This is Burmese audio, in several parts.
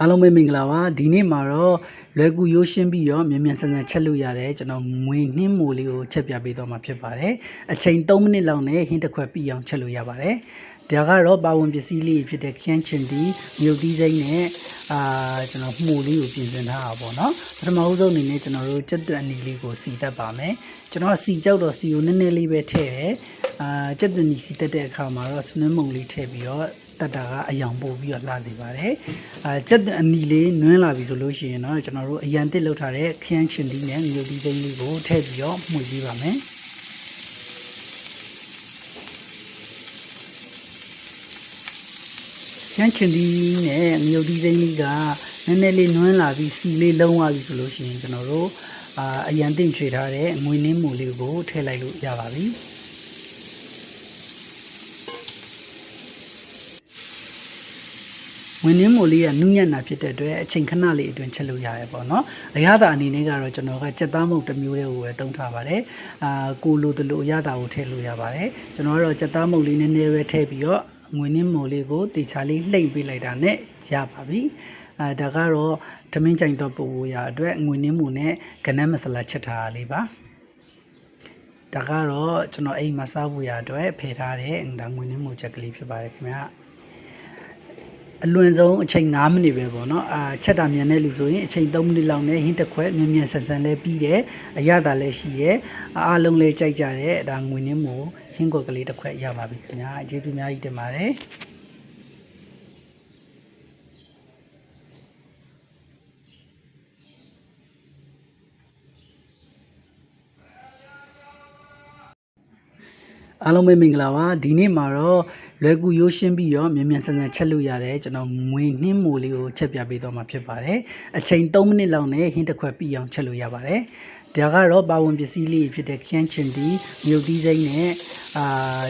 အားလုံးပဲမင်္ဂလာပါဒီနေ့မှာတော့လွယ်ကူရိုးရှင်းပြီးတော့မြန်မြန်ဆန်ဆန်ချက်လို့ရတယ်ကျွန်တော်ငွေနှင်းမိုလေးကိုချက်ပြပေးတော့မှာဖြစ်ပါတယ်အချိန်3မိနစ်လောက်နဲ့ဟင်းတစ်ခွက်ပြီးအောင်ချက်လို့ရပါတယ်ဒါကတော့ပါဝင်ပစ္စည်းလေးဖြစ်တဲ့ခရမ်းချင်တီမြုပ်သီးစိမ့်နဲ့အာကျွန်တော်မှုလေးကိုပြင်ဆင်ထားတာပေါ့နော်ပထမဦးဆုံးအနေနဲ့ကျွန်တော်တို့ကြက်သွန်အနီလေးကိုစီတက်ပါမယ်ကျွန်တော်ကစီကြောက်တော့စီကိုနည်းနည်းလေးပဲထည့်တယ်အာကြက်သွန်နီစီတက်တဲ့အခါမှာတော့စနွင်းမုံလေးထည့်ပြီးတော့ တက်တာကအယောင်ပို့ပြီးတော့လှစေပါတယ်။အာချက်အနီလေးနွင်းလာပြီဆိုလို့ရှိရင်တော့ကျွန်တော်တို့အရန်တစ်လောက်ထားတဲ့ခရမ်းချင်တီးနဲ့မြို့တီးသိန်းလေးကိုထည့်ပြီးတော့မှုကြည့်ပါမယ်။ခရမ်းချင်တီးနဲ့မြို့တီးသိန်းလေးကနည်းနည်းလေးနွင်းလာပြီးစီလေးလုံးသွားပြီဆိုလို့ရှိရင်ကျွန်တော်တို့အာအရန်တင်ချွေထားတဲ့ငွေနှင်းမူလေးကိုထည့်လိုက်လို့ရပါပြီ။ ဝင်နှင်းမိုလေးကနုညံ့တာဖြစ်တဲ့အတွက်အချိန်ခဏလေးအတွင်းချက်လို့ရတယ်ပေါ့နော်အရသာအနေနဲ့ကတော့ကျွန်တော်ကစက်သားမုတ်တစ်မျိုးတည်းကိုပဲတုံးထားပါတယ်အာကိုလိုတလိုအရသာကိုထည့်လို့ရပါတယ်ကျွန်တော်ကတော့စက်သားမုတ်လေးနည်းနည်းပဲထည့်ပြီးတော့ငွေနှင်းမိုလေးကိုတေချာလေးလှိမ့်ပေးလိုက်တာနဲ့ရပါပြီအာဒါကတော့ဓမင်းကြိုင်တော့ပူရအတွက်ငွေနှင်းမိုနဲ့ကနန်းမဆလာချက်ထားတာလေးပါဒါကတော့ကျွန်တော်အိမ်မှာစားဖို့ရအတွက်ဖယ်ထားတဲ့ဒါငွေနှင်းမိုချက်ကလေးဖြစ်ပါတယ်ခင်ဗျာ အလွန်ဆုံးအချိန်9မိနစ်ပဲပေါ့နော်အာချက်တာမြန်တဲ့လူဆိုရင်အချိန်3မိနစ်လောက်နဲ့ဟင်းတစ်ခွက်မြန်မြန်ဆန်ဆန်လေးပြီးတယ်အရသာလည်းရှိတယ်အားလုံးလည်းကြိုက်ကြတယ်ဒါငွေနှင်းမို့ဟင်းကွက်ကလေးတစ်ခွက်ရပါပြီခင်ဗျာကျေးဇူးအများကြီးတင်ပါတယ် အားလုံးပဲမင်္ဂလာပါဒီနေ့မှာတော့လွယ်ကူရိုးရှင်းပြီးတော့မြန်မြန်ဆန်ဆန်ချက်လို့ရတယ်ကျွန်တော်ငွေနှင်းမိုလေးကိုချက်ပြပေးတော့မှာဖြစ်ပါတယ်အချိန်3မိနစ်လောက်နဲ့ဟင်းတစ်ခွက်ပြီးအောင်ချက်လို့ရပါတယ်ဒါကတော့ပါဝင်ပစ္စည်းလေးဖြစ်တဲ့ခရမ်းချင်တီမြုပ်သီးစိမ့်နဲ့အာ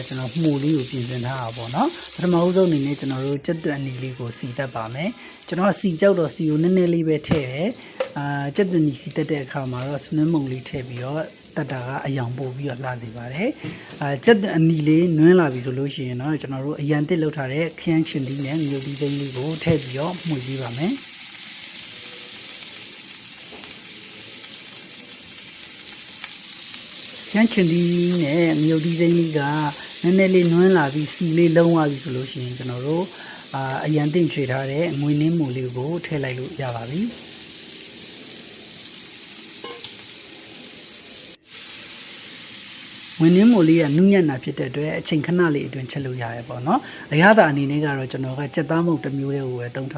ကျွန်တော်မှုလေးကိုပြင်ဆင်ထားတာပေါ့နော်ပထမဦးဆုံးအနေနဲ့ကျွန်တော်တို့ကြက်သွန်အနီလေးကိုစီတတ်ပါမယ်ကျွန်တော်ကစီကြောက်တော့စီကိုနည်းနည်းလေးပဲထည့်တယ် အာကြက်သွန်နီစီတက်တဲ့အခါမှာတော့စနွင်းမုံလေးထည့်ပြီးတော့တက်တာကအယောင်ပို့ပြီးတော့လှစေပါတယ်။အဲချက်အနီလေးနွင်းလာပြီဆိုလို့ရှိရင်တော့ကျွန်တော်တို့အရန်တစ်လောက်ထားတဲ့ခရမ်းချင်တီးနဲ့မြို့တီးသိန်းလေးကိုထည့်ပြီးတော့မှုကြည့်ပါမယ်။ခရမ်းချင်တီးနဲ့မြို့တီးသိန်းလေးကနည်းနည်းလေးနွင်းလာပြီးစီလေးလုံးသွားပြီဆိုလို့ရှိရင်ကျွန်တော်တို့အာအရန်တင်ချွေထားတဲ့ငွေနှင်းမူလေးကိုထည့်လိုက်လို့ရပါပြီ။ ဝင်နှင်းမိုလေးကနုညံ့တာဖြစ်တဲ့အတွက်အချိန်ခဏလေးအတွင်းချက်လို့ရတယ်ပေါ့နော်အရသာအနေနဲ့ကတော့ကျွန်တော်ကစက်သားမုတ်တစ်မျိုးတည်းကိုပဲတုံးထား